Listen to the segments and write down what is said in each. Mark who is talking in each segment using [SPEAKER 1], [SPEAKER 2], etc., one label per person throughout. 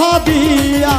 [SPEAKER 1] কথা দিয়া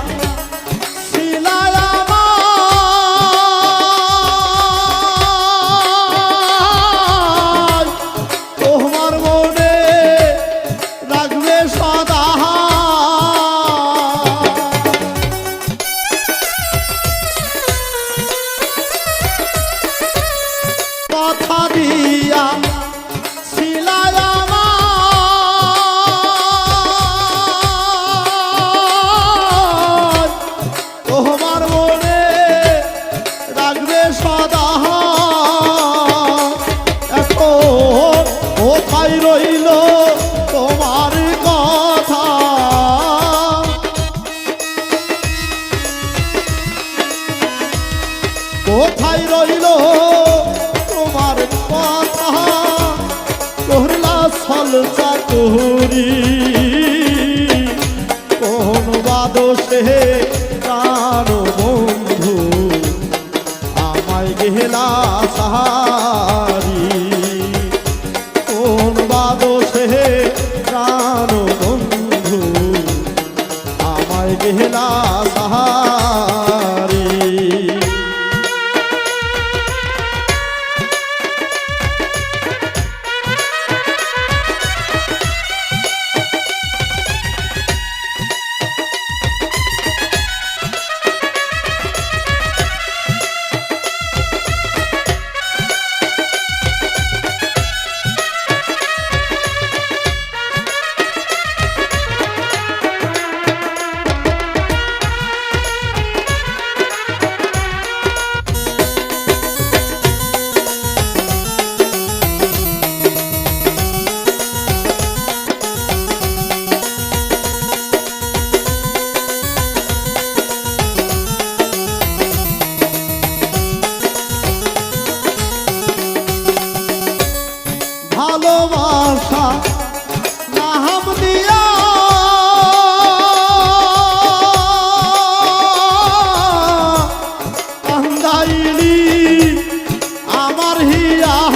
[SPEAKER 1] কোথায় রইল? তোমার কথা করলা ছল চাকুরি কোন বাদসে প্রাণ বন্ধু, আমায় গেলা সাহারি। কোন বাদসে প্রাণ বন্ধু, আমায় গেলা সাহারি। আমার হিয়া